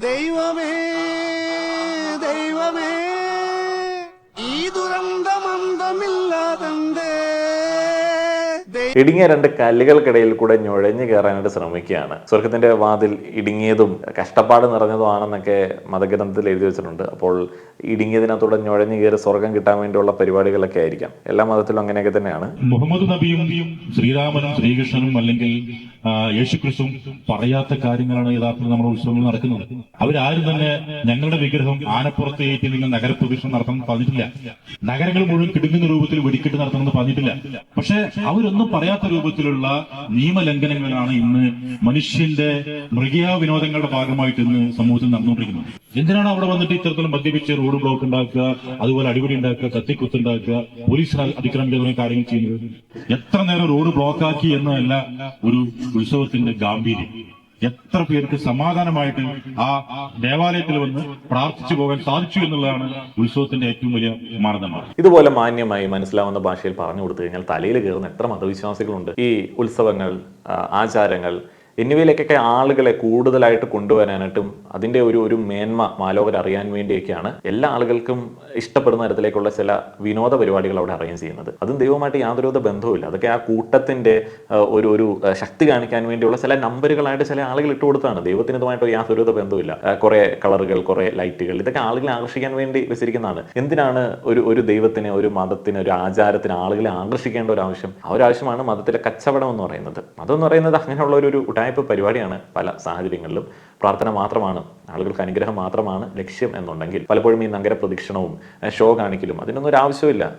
ദൈവമേ ദൈവമേ. ഈ ദുരന്തമന്തമില്ലാതെന്തേ ഇടുങ്ങിയ രണ്ട് കല്ലുകൾക്കിടയിൽ കൂടെ ഞുഴഞ്ഞു കയറാനായിട്ട് ശ്രമിക്കുകയാണ്. സ്വർഗത്തിന്റെ വാതിൽ ഇടുങ്ങിയതും കഷ്ടപ്പാട് നിറഞ്ഞതുമാണെന്നൊക്കെ മതഗ്രന്ഥത്തിൽ എഴുതി വെച്ചിട്ടുണ്ട്. അപ്പോൾ ഇടുങ്ങിയതിനകത്തൂടെ ഞുഴഞ്ഞു കയറി സ്വർഗം കിട്ടാൻ വേണ്ടിയുള്ള പരിപാടികളൊക്കെ ആയിരിക്കാം. എല്ലാ മതത്തിലും അങ്ങനെയൊക്കെ തന്നെയാണ്. മുഹമ്മദ് നബിയും ശ്രീരാമനും ശ്രീകൃഷ്ണനും അല്ലെങ്കിൽ യേശുക്രിസ്തും യേശുക്രിസ്തുവും പറയാത്ത കാര്യങ്ങളാണ് യഥാർത്ഥത്തിൽ നമ്മുടെ ഉത്സവങ്ങൾ നടക്കുന്നത്. അവരാരും തന്നെ ഞങ്ങളുടെ വിഗ്രഹം ആനപ്പുറത്ത് ഏറ്റി നിങ്ങൾ നഗരപ്രദക്ഷിണം നടത്തണം പറഞ്ഞിട്ടില്ല. നഗരങ്ങൾ മുഴുവൻ കിടുങ്ങുന്ന രൂപത്തിൽ വെടിക്കെട്ട് നടത്തണമെന്ന് പറഞ്ഞിട്ടില്ല. പക്ഷെ അവരൊന്നും പറയാത്ത രൂപത്തിലുള്ള നിയമലംഘനങ്ങളാണ് ഇന്ന് മനുഷ്യന്റെ മൃഗീയ വിനോദങ്ങളുടെ ഭാഗമായിട്ട് ഇന്ന് സമൂഹത്തിൽ നടന്നുകൊണ്ടിരിക്കുന്നത്. എന്തിനാണ് അവിടെ വന്നിട്ട് ഇത്തരത്തിലും മദ്യപിച്ച് റോഡ് ബ്ലോക്ക് ഉണ്ടാക്കുക അതുപോലെ അടിപിടി ഉണ്ടാക്കുക കത്തിക്കുത്ത് ഉണ്ടാക്കുക പോലീസ് അതിക്രമിക്കുക തുടങ്ങിയ കാര്യങ്ങൾ ചെയ്യുന്നത്? എത്ര നേരം റോഡ് ബ്ലോക്കാക്കി എന്നതല്ല ഒരു ഉത്സവത്തിന്റെ ഗാംഭീര്യം. എത്ര പേർക്ക് സമാധാനമായിട്ട് ആ ദേവാലയത്തിൽ വന്ന് പ്രാർത്ഥിച്ചു പോകാൻ സാധിച്ചു എന്നുള്ളതാണ് ഉത്സവത്തിന്റെ ഏറ്റവും വലിയ മാനദണ്ഡം ഇതുപോലെ മാന്യമായി മനസ്സിലാവുന്ന ഭാഷയിൽ പറഞ്ഞു കൊടുത്തു കഴിഞ്ഞാൽ തലയിൽ കയറുന്ന എത്ര മതവിശ്വാസികളുണ്ട്. ഈ ഉത്സവങ്ങൾ ആചാരങ്ങൾ എന്നിവയിലേക്കൊക്കെ ആളുകളെ കൂടുതലായിട്ട് കൊണ്ടുവരാനായിട്ടും അതിന്റെ ഒരു ഒരു മേന്മ മാലോകർ അറിയാൻ വേണ്ടിയൊക്കെയാണ് എല്ലാ ആളുകൾക്കും ഇഷ്ടപ്പെടുന്ന തരത്തിലേക്കുള്ള ചില വിനോദ പരിപാടികൾ അവിടെ അറേഞ്ച് ചെയ്യുന്നത്. അതും ദൈവമായിട്ട് യാതൊരുവിധ ബന്ധവുമില്ല. അതൊക്കെ ആ കൂട്ടത്തിന്റെ ഒരു ഒരു ശക്തി കാണിക്കാൻ വേണ്ടിയുള്ള ചില നമ്പറുകളായിട്ട് ചില ആളുകൾ ഇട്ട് കൊടുത്താണ്. ദൈവത്തിന് ഇതുമായിട്ട് യാതൊരുവിധ ബന്ധവുമില്ല. കുറേ കളറുകൾ കുറേ ലൈറ്റുകൾ ഇതൊക്കെ ആളുകളെ ആകർഷിക്കാൻ വേണ്ടി വെച്ചിരിക്കുന്നതാണ്. എന്തിനാണ് ഒരു ഒരു ദൈവത്തിന് ഒരു മതത്തിന് ഒരു ആചാരത്തിന് ആളുകളെ ആകർഷിക്കേണ്ട ഒരു ആവശ്യം ആ ഒരു ആവശ്യമാണ് മതത്തിലെ കച്ചവടം എന്ന് പറയുന്നത്. മതം എന്ന് പറയുന്നത് അങ്ങനെയുള്ള ഒരു ഒരു ഉടായ്പ പരിപാടിയാണ് പല സാഹചര്യങ്ങളിലും. പ്രാർത്ഥന മാത്രമാണ് ആളുകൾക്ക് അനുഗ്രഹം മാത്രമാണ് ലക്ഷ്യം എന്നുണ്ടെങ്കിൽ പലപ്പോഴും ഈ നഗര പ്രദക്ഷിണവും ഷോ കാണിക്കലും അതിനൊന്നും ഒരു ആവശ്യമില്ല